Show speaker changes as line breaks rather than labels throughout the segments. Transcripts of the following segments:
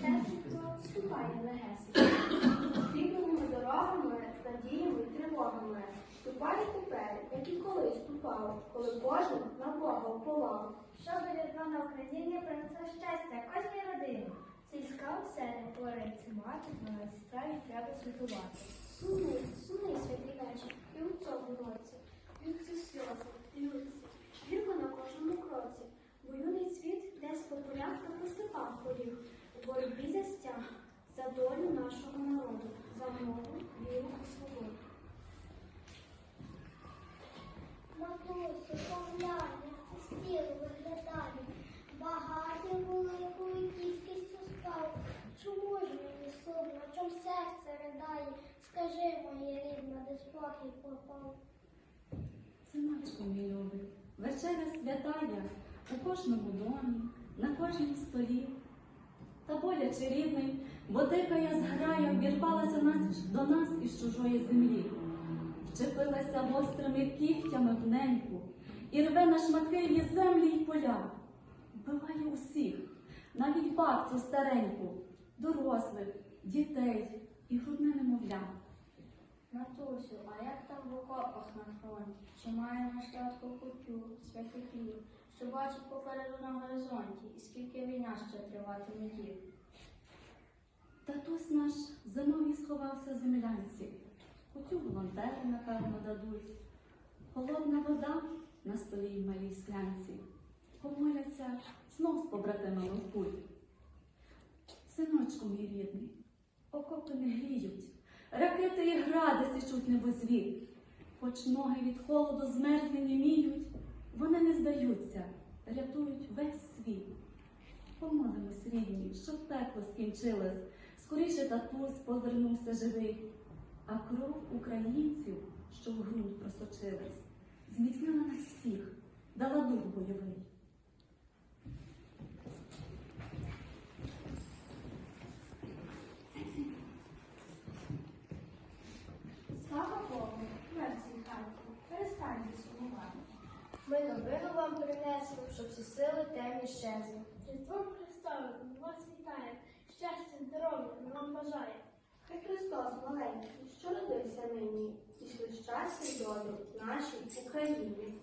тихесенько ступає легесенько. Хлібними дорогами, надіями й тривогами. Ступає тепер, як і колись ступав, коли кожен на Бога вповав.
Щоб різдво на Україні принесло щастя кожній родині.
Сільська оселя порається мати, знає сестра і треба святувати. Сумний, сумний святий вечір, і у цьому році. Лються сльози, лються, гірко на кожному кроці, бо юний світ десь по полях та по степах поріг, у боротьбі за стяг, за долю нашого мову, віру і свободу.
Матусю, поглянь, як це стіл виглядає. Багаті великою кількістю став. Чому ж мені сумно, чом серце ридає? Скажи, моє рідна, де спокій попав.
Синочку мій любий, вечеря святая у кожному домі, на кожнім столі. Та боляче рідний, бо дикая зграя вірвалася нас до нас із чужої землі, вчепилася гострими кігтями в неньку і рве на шматки її землі й поля, вбиває усіх, навіть бабцю стареньку, дорослих, дітей і грудне немовля.
Матусю, а як там в окопах на фронті? Чи має нащадку кутю, святий хліб, що бачить попереду на горизонті, і скільки війна ще триватиме дів?
Татусь наш зимовій сховався в землянці. Кутю волонтери, напевно, дадуть. Холодна вода на столі й малій склянці. Помоляться знов з побратимами в путь. Синочку мій рідний, окопи не гріють, ракети і гради січуть небозвід. Хоч ноги від холоду змерзли німіють, вони не здаються, рятують весь світ. Помолимось, рідні, щоб пекло скінчилось, скоріше татусь повернувся живий, а кров українців, що в грунт просочилась, зміцнила нас всіх, дала дух бойовий.
Ми новину вам принесли, щоб всі сили темні щезли.
Різдвом Христовим вас вітає, щастя, здоров'я вам бажає.
Хай Христос маленький, що родився нині, і пішли щастя й долю нашій Україні.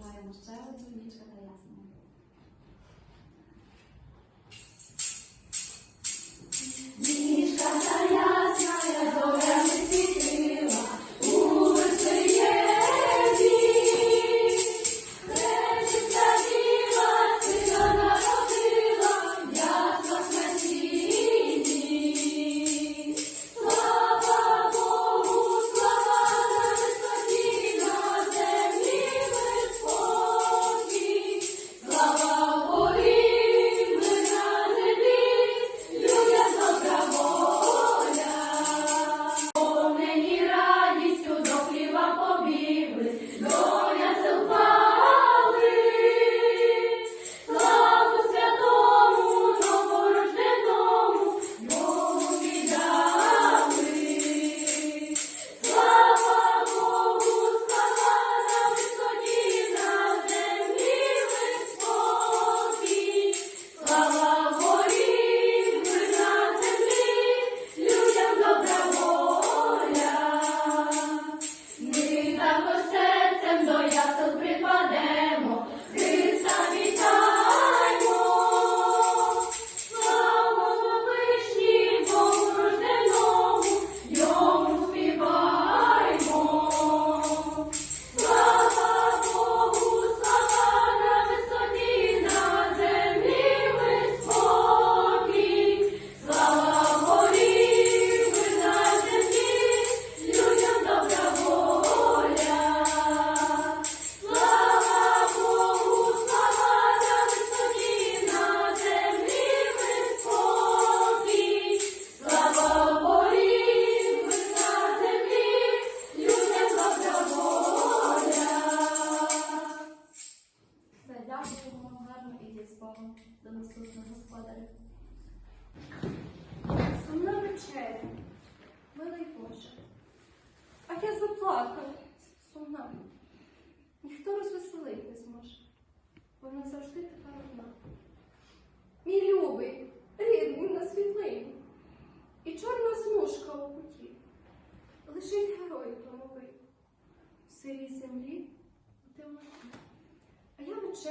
Разом ще одну нічка та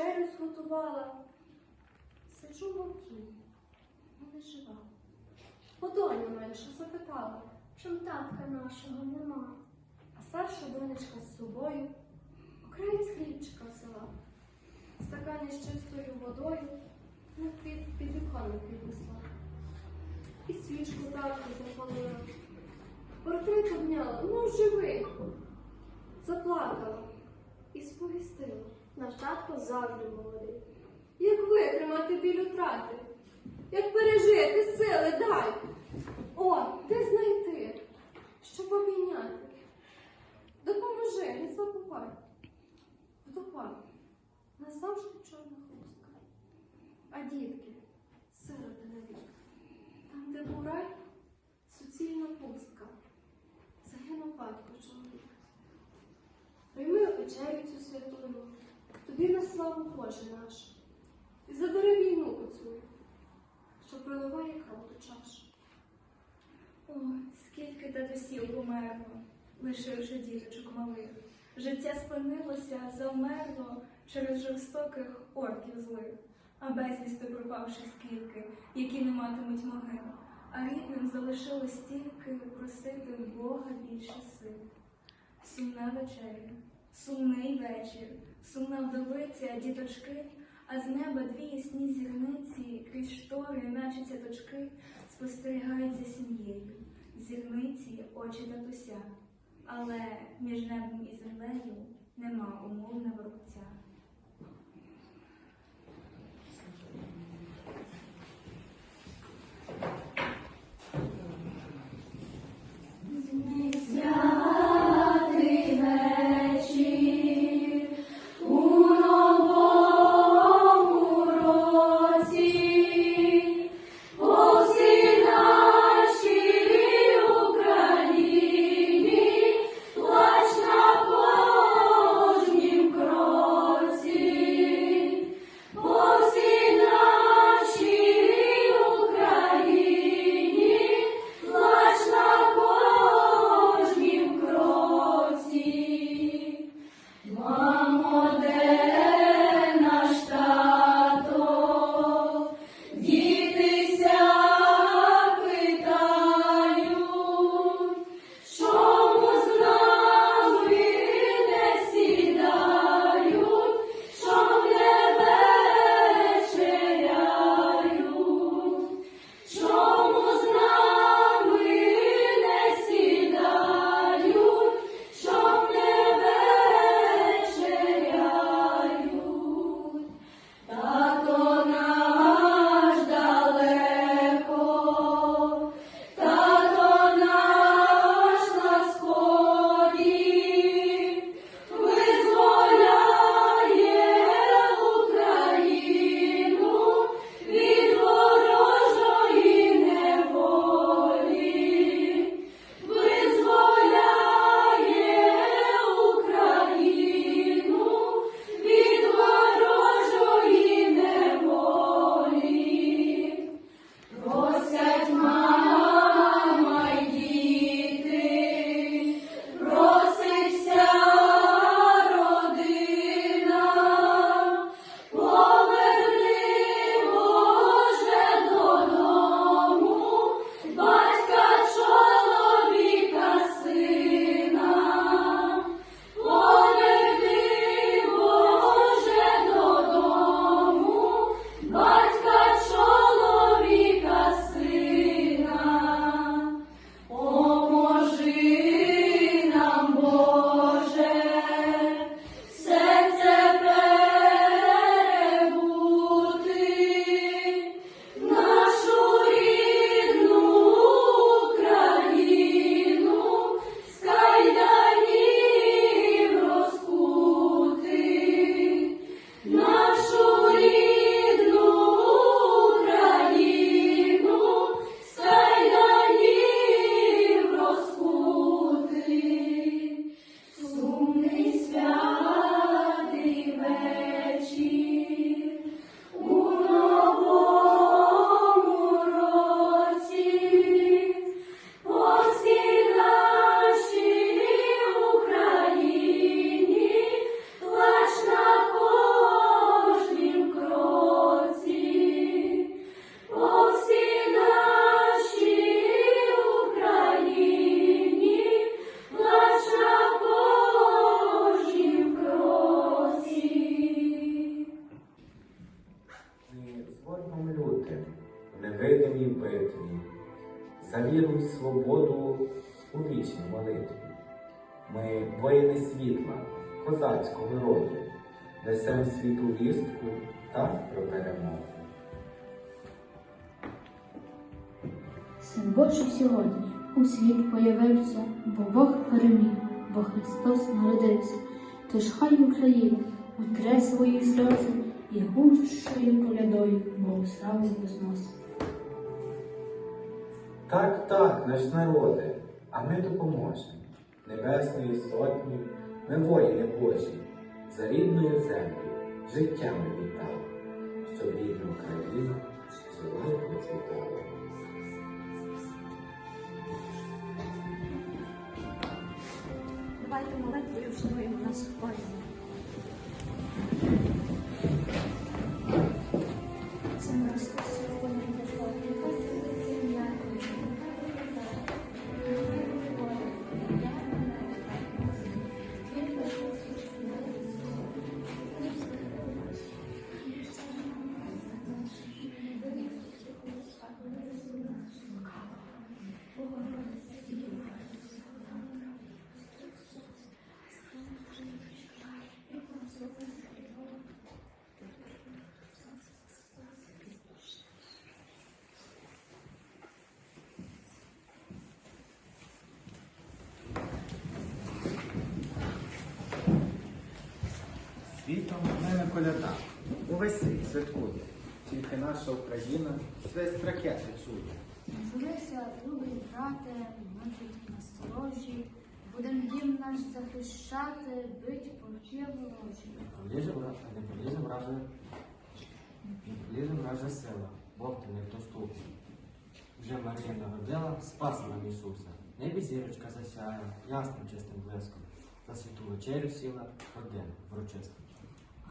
вечерю зготувала. Сиджу мовчу, не жива. Подоня менше запитала,
Чом татка нашого нема?
а старша донечка з собою окраєць хлібчика взяла, стакані з чистою водою на під, під віконник піднесла. І свічку татку запалила. Портрет обняла, ну живи. Заплакала і сповістила. Наш татко завжди молодий. Як витримати біль утрати? Як пережити сили дай? О, де знайти?
Лишивши діточок малих. Життя спинилося, завмерло через жорстоких орків злих, а безвісти пропавши скільки, які не матимуть могил. А рідним залишилось тільки просити Бога більше сил. Сумна вечеря, сумний вечір, сумна вдовиця, діточки, а з неба дві ясні зірниці, крізь штори, наче цяточки, спостерігають за сім'єю. Зірниці очі татуся, але між небом і землею нема умовного рубця.
Син сьогодні у світ появився, бо Бог переміг, бо Христос народився. Тож хай Україна утре свої сльози і гущою колядою Богу славу возносить.
Так, так, наш народе, а ми допоможемо. Небесної сотні, ми воїни Божі, за рідною землю життя ми віддали, щоб рідна Україна жила і процвітала.
Молитвою вшануємо нашу воїнів.
Світом мене коляда. Увесь світ святкує. Тільки наша Україна свист ракети чує.
Журися, любий брате, ми тут насторожі, будем дім наш захищати, бить порки ворожі.
Полізе вра- не полізе враже, не полізе враже сила, Бог ти недоступний. Вже Марія народила, спаса нам Ісуса. Небі зірочка засяяла, ясним чистим блиском. За святу вечерю сіла родина врочиста.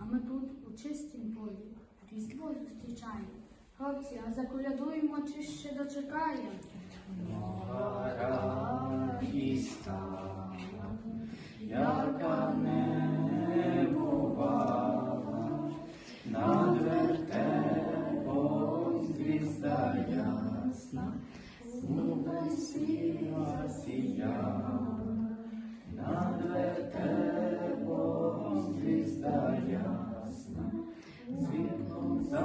А ми тут у чистім полі Різдво зустрічаємо. Хлопці, а заколядуємо чи ще дочекаємо?
Яка не бувала, над вертепом звізда ясна, увесь свіла О,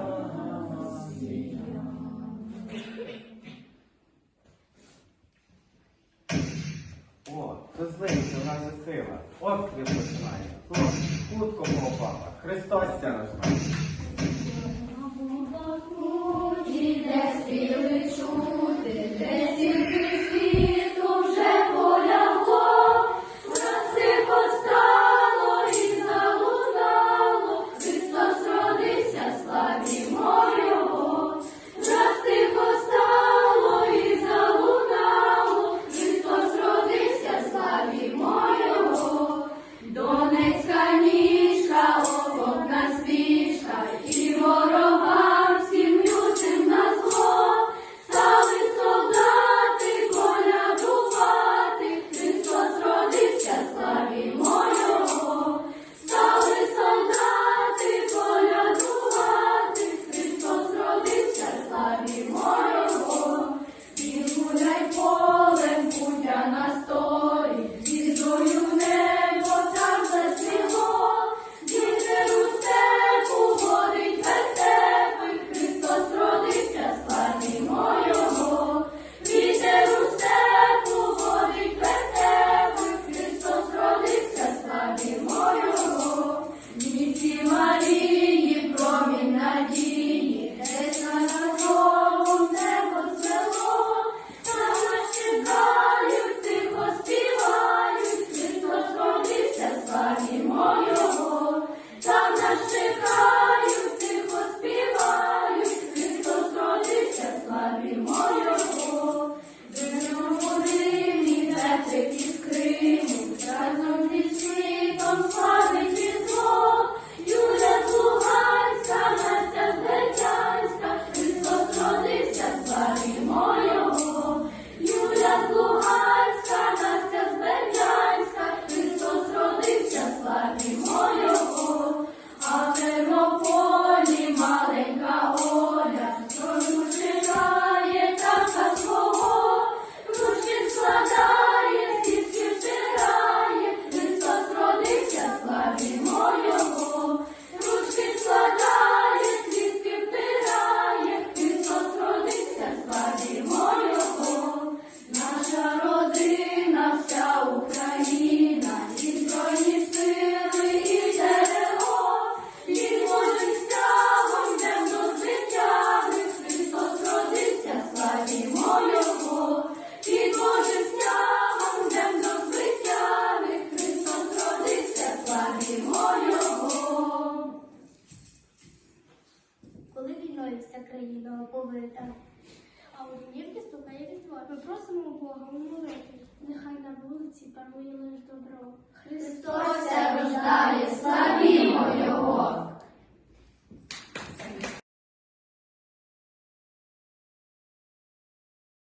розлийся, в нас сила. Обстріл починає. Кутко мого папа. Христос ся рождає.